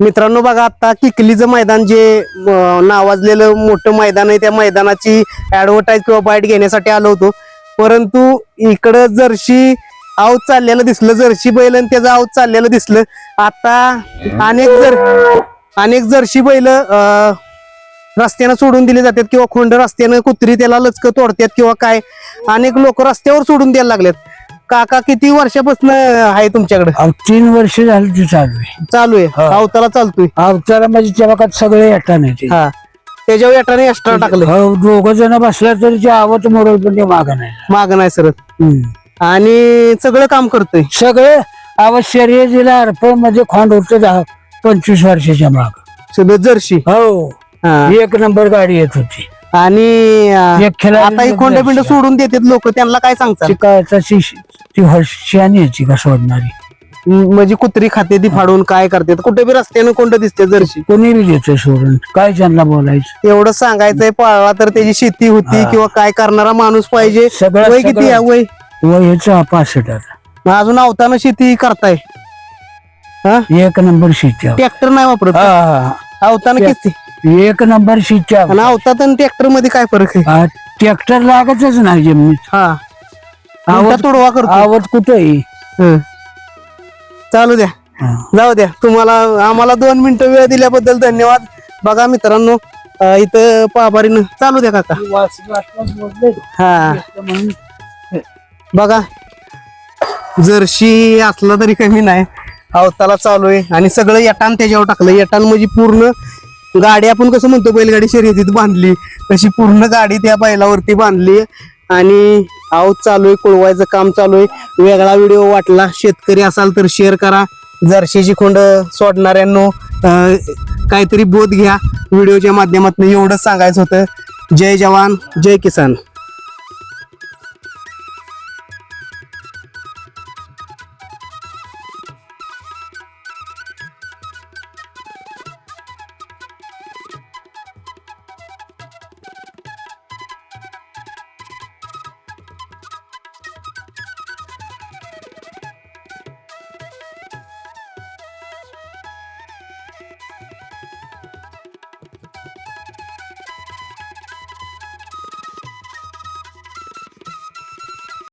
मित्रांनो बघा आता किकलीचं मैदान जे नावाजलेलं मोठं मैदान आहे त्या मैदानाची ऍडव्हर्टाईज किंवा बाईट घेण्यासाठी आलो होतो. परंतु इकडं जर्शी आऊत चाललेलं दिसलं जर्शी बैल आणि त्याचं आऊत चाललेलं दिसलं. आता अनेक जर अनेक जर्शी बैल रस्त्यानं सोडून दिले जातात किंवा खोंड रस्त्यानं कुत्री त्याला लचक तोडतात किंवा काय. अनेक लोक रस्त्यावर सोडून द्यायला लागलेत. काका किती वर्षापासून आहे तुमच्याकडे? अहो, तीन वर्ष झाली ती चालू आहे. चालू आहे. हा. अवताला चालतोय. अवतारा म्हणजे भागात सगळे हा. त्याच्यावर एटाने एक्स्ट्रा टाकलं दोघ जण बसला तरी ते आवत मोडल पण ते माग नाही. माग नाही हम्म. आणि सगळं काम करतोय. सगळे आवत शर्यतीला अर्पमध्ये खोंड होत दहा पंचवीस वर्षाच्या माग. सगळं जर्शी. हो. हा. एक नंबर गाडी येत होती. आणि अं, एक खिलाडी आता ही खोंड बिंड. सोडून देतात लोक. त्यांना काय सांगतात? तशी ती हर्षाने का सोडणारी? म- म्हणजे कुत्री खाते ती फाडून काय करतात कुठे बी रस्त्यानं कोंड दिसते जर्शी. कोणी बी देते सोडून. काय त्यांना बोलायचं? एवढं सांगायचंय पाळला तर त्याची शेती होती किंवा काय करणारा माणूस पाहिजे. सगळं- वय किती सगळं. आहे? वय? व याचं पासष्ट आता. मग अजून अवतानं शेती करताय. हा? एक नंबर शिट्या ट्रॅक्टर नाही वापरत हा अवतानं किती? एक नंबर शिट्या आणि अवतात आणि ट्रॅक्टरमध्ये काय फरक आहे? ट्रॅक्टर लागतच नाही जमिनीत हा. तोडवा करतो? आवड कुठेही हं. चालू द्या. जाऊ द्या. तुम्हाला आम्हाला दोन मिनिटं वेळ दिल्याबद्दल धन्यवाद. बघा मित्रांनो अं, इथं पाभारीनं चालू द्या काका. हा. बघा. जर्शी असला तरी कमी नाही. अवताला चालू आहे. आणि सगळं यटान त्याच्यावर टाकलं. यटान म्हणजे पूर्ण गाडी आपण कसं म्हणतो बैलगाडी शर्यतीत बांधली. तशी पूर्ण गाडी त्या बैलावरती बांधली. आणि आऊ चालू आहे कुळवायचं काम चालू आहे. वेगळा व्हिडिओ वाटला शेतकरी असाल तर शेअर करा. जर्शीची खोंड सोडणाऱ्यांनो काहीतरी बोध घ्या. व्हिडिओच्या माध्यमातून एवढंच सांगायचं होतं. जय जवान जय किसान.